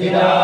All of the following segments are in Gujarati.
지나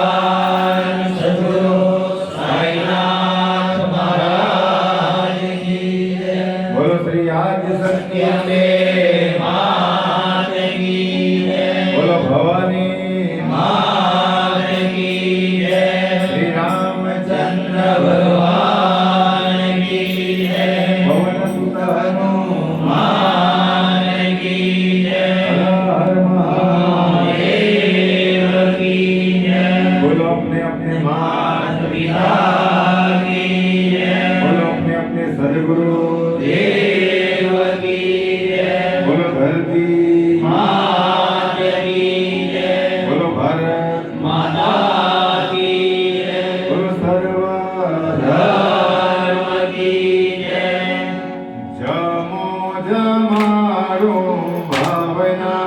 જમારો ભાવના.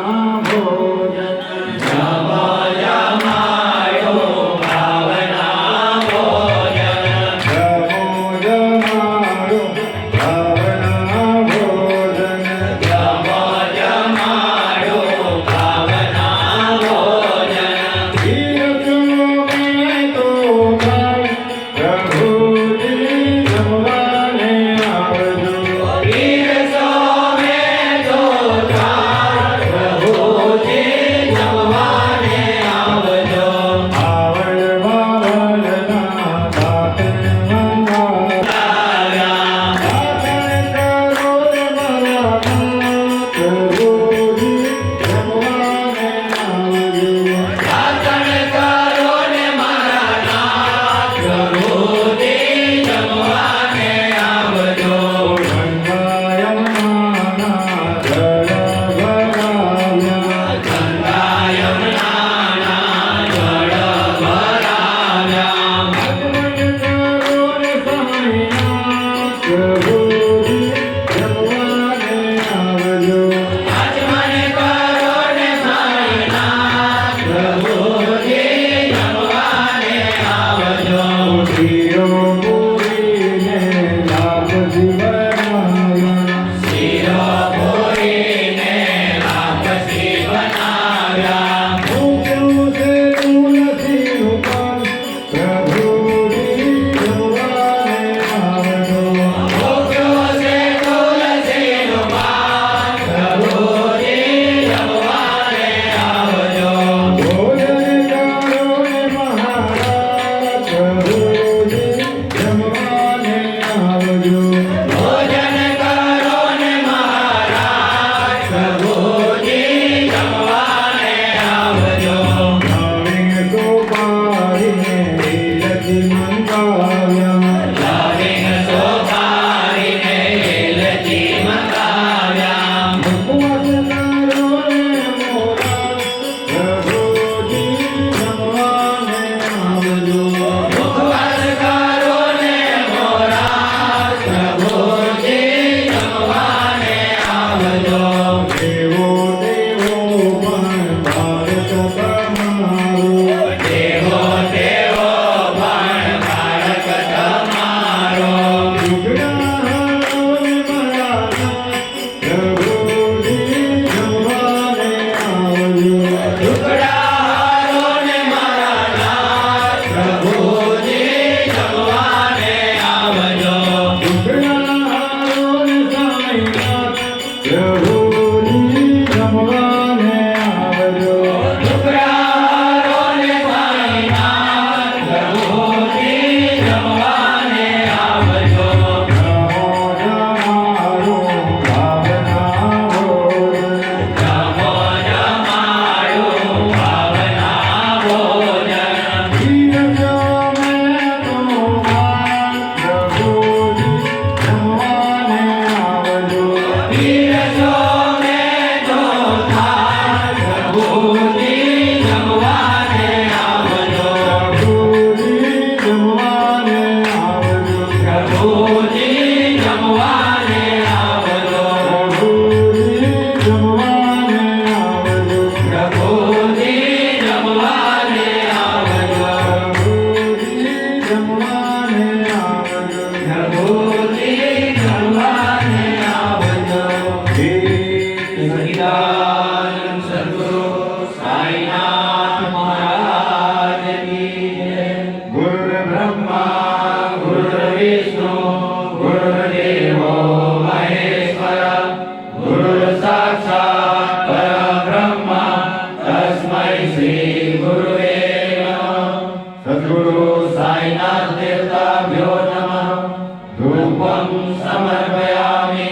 रूपं समर्पयामि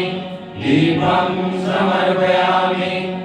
दीपं समर्पयामि।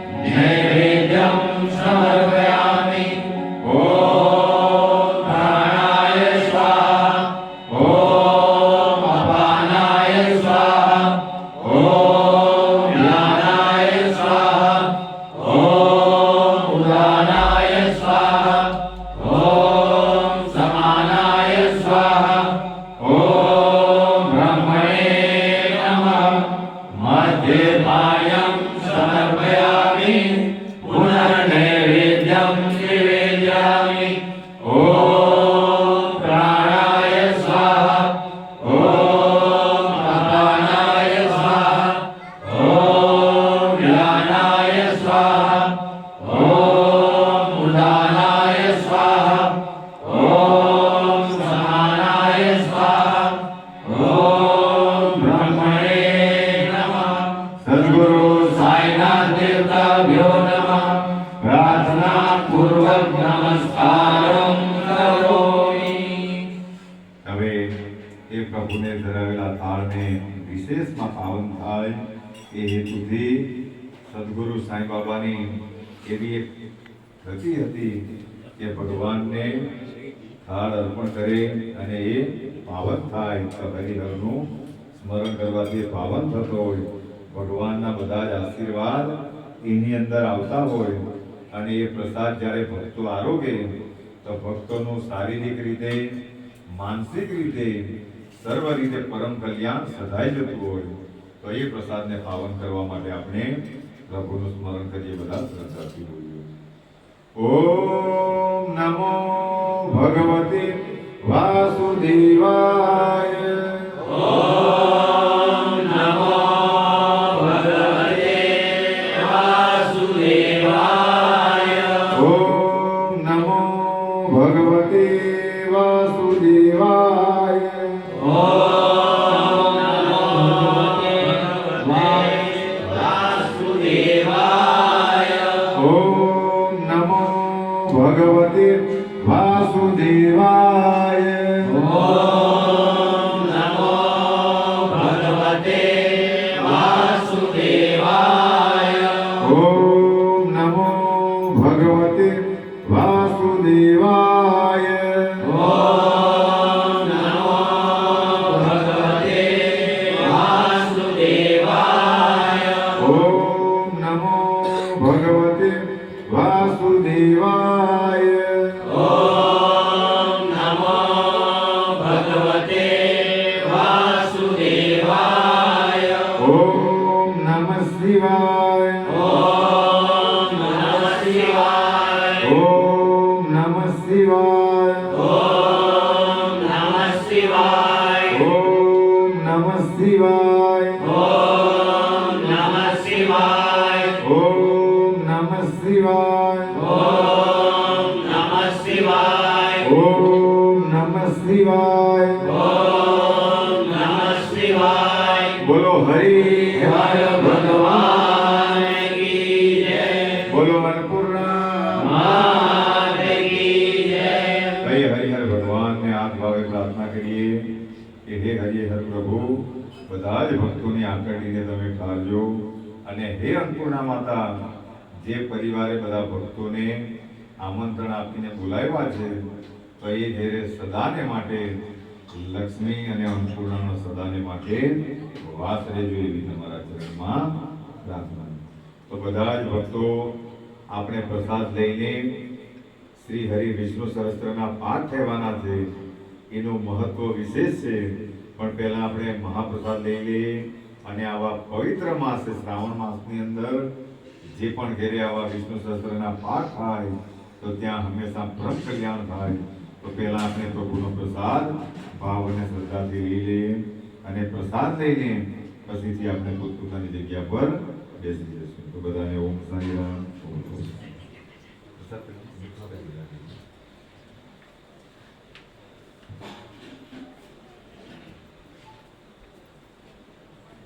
વિશેષમાં પાવન થાય એ હેતુથી સદગુરુ સાંઈ બાબાની એવી એક ગતિ હતી કે ભગવાનને થાળ અર્પણ કરે અને એ પાવન થાય તો હરિહરનું સ્મરણ કરવાથી પાવન થતો હોય. ભગવાનના બધા જ આશીર્વાદ એની અંદર આવતા હોય અને એ પ્રસાદ જ્યારે ભક્તો આરોગે તો ભક્તોનું શારીરિક રીતે, માનસિક રીતે સર્વ રીતે પરમ કલ્યાણ સદાય જતું હોય. તો એ પ્રસાદને પાવન કરવા માટે આપણે પ્રભુનું સ્મરણ કરીએ, બધા શ્રદ્ધાથી બોલીએ. ઓમ નમો ભગવતે વાસુદેવાય 와. वासुदेवाय શિવાય બોલો હરિ હર ભગવાન કી જય. બોલો જય કઈ હરિહર ભગવાનને આપ ભાવે પ્રાર્થના કરીએ કે હે હરિહર પ્રભુ, બધા જ ભક્તોની આંકડીને તમે ઠારજો અને હે અન્નપૂર્ણા માતા, જે પરિવારે બધા ભક્તોને આમંત્રણ આપીને બોલાવ્યા છે, તો એ ઘેરે સદાને માટે લક્ષ્મી અને અન્નપૂર્ણાનો સદાને માટે વાસ રહેજો એવી તમારા ચરણમાં પ્રાર્થના. તો બધા જ ભક્તો આપણે પ્રસાદ લઈને શ્રી હરિ વિષ્ણુ સહસ્ત્રના પાઠ થવાના છે. એનું મહત્વ વિશેષ છે. પણ પહેલા આપણે મહાપ્રસાદ લઈ લઈએ અને આવા પવિત્ર માસ શ્રાવણ માસની અંદર જે પણ ઘેરે આવા વિષ્ણુ સહસ્ત્રના પાઠ થાય, તો ત્યાં હંમેશા પરમ કલ્યાણ થાય. તો પહેલા આપણે પ્રભુનો પ્રસાદ ભાવ અને શ્રદ્ધાથી લઈ લઈએ અને પ્રસાદ લઈને પછીથી આપણે પોતપોતાની જગ્યા પર બેસી જશું તો બધાને ઓમ સાંઈ રામ, ઓમ